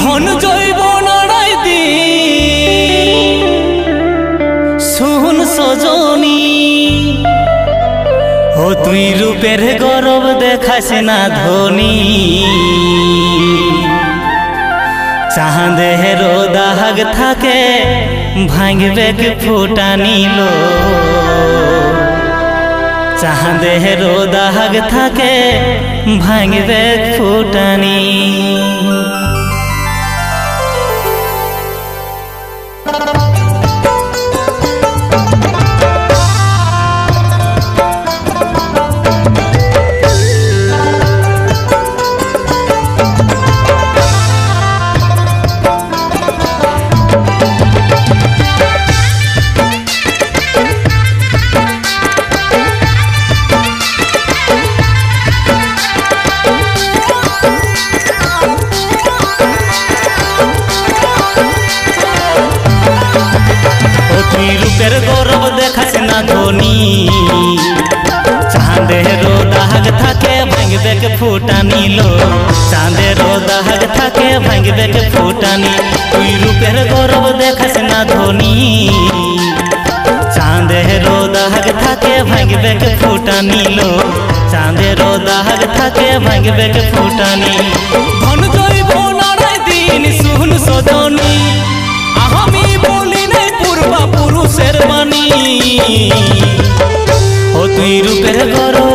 ধন জৈব নাড়াই দি শুন সজনী। ও তুই রূপের গরব দেখাস না ধনী। চাঁদের দাগ থাকে, ভাঙবে কি ফুটা নিল চাঁদের দাগ থাকে ভাঙবে ফুটানি। ও রূপের গৌরব দেখাস না ধনী। চাঁদের দাগ থাকে ভাঙবে কে ফুটা নিল চাঁদের দাগ থাকে ভাঙবে কে ফুটানি তুই রূপের গৌরব দেখাস না ধনী। চাঁদের দাগ থাকে ভাঙবে কে ফুটা নিল চাঁদের দাগ থাকে ভাঙবে কে ফুটানি ধন জৈব বাণী ও তুই রূপের গরব,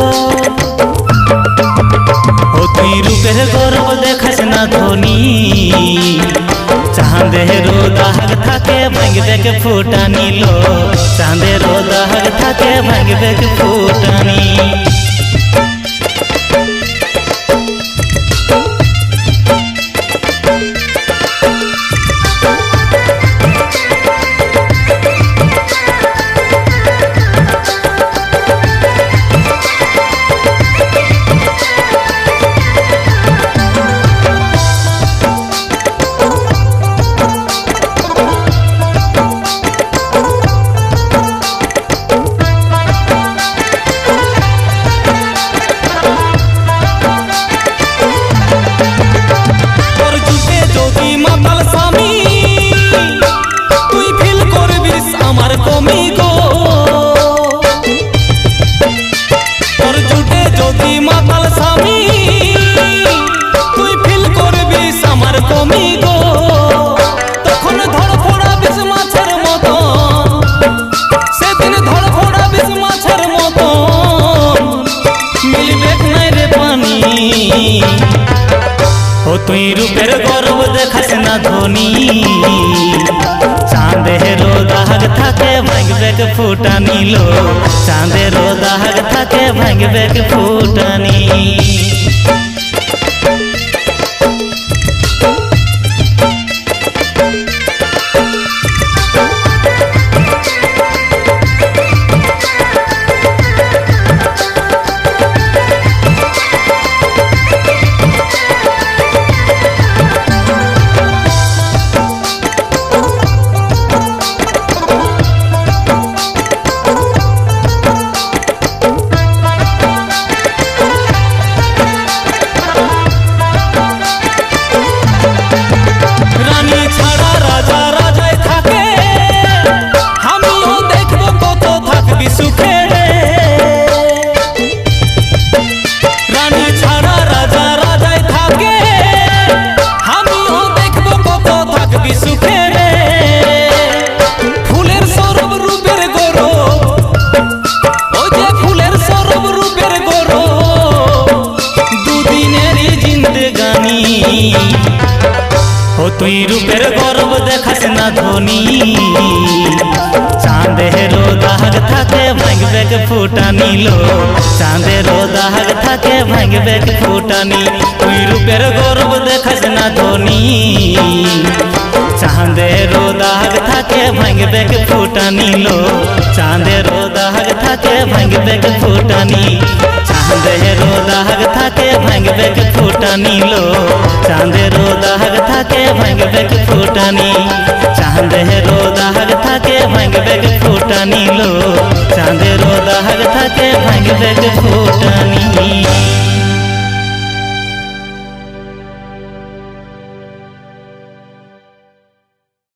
ও তুই রূপের গরব দেখাস না ধনী। চাঁদের দাগ থাকে ভাঙবে কে ফুটা নিল। চাঁদের দাগ থাকে ভাঙবে ফুটানি ও তুই রূপের গর্ব দেখাস না ধনী চাঁদের দাগ থাকে ভাঙবে কে ফুটা নিল চাঁদের দাগ থাকে ভাঙবে ফুটানি তুই রূপের গর্ব দেখাস না ধনী। চাঁদের দাগ থাকে ভাঙবে ফুটা নিল চাঁদের দাগ থাকে ভাঙবে ফুটানি। তুই রূপের গর্ব দেখাস না ধনী। চাঁদের দাগ থাকে ভাঙবে কে ফুটা নিল চাঁদের দাগ থাকে ভাঙবে ফুটানি। চাঁদের দাগ থাকে ভাঙবে কে ফুটা নিল চাঁদের দাগ থাকে ভাঙবে ফুটানি। চাঁদের দাগ থাকে ভাঙবে ফুটানি লো। চাঁদের দাগ থাকে ভাঙবে ফুটানি।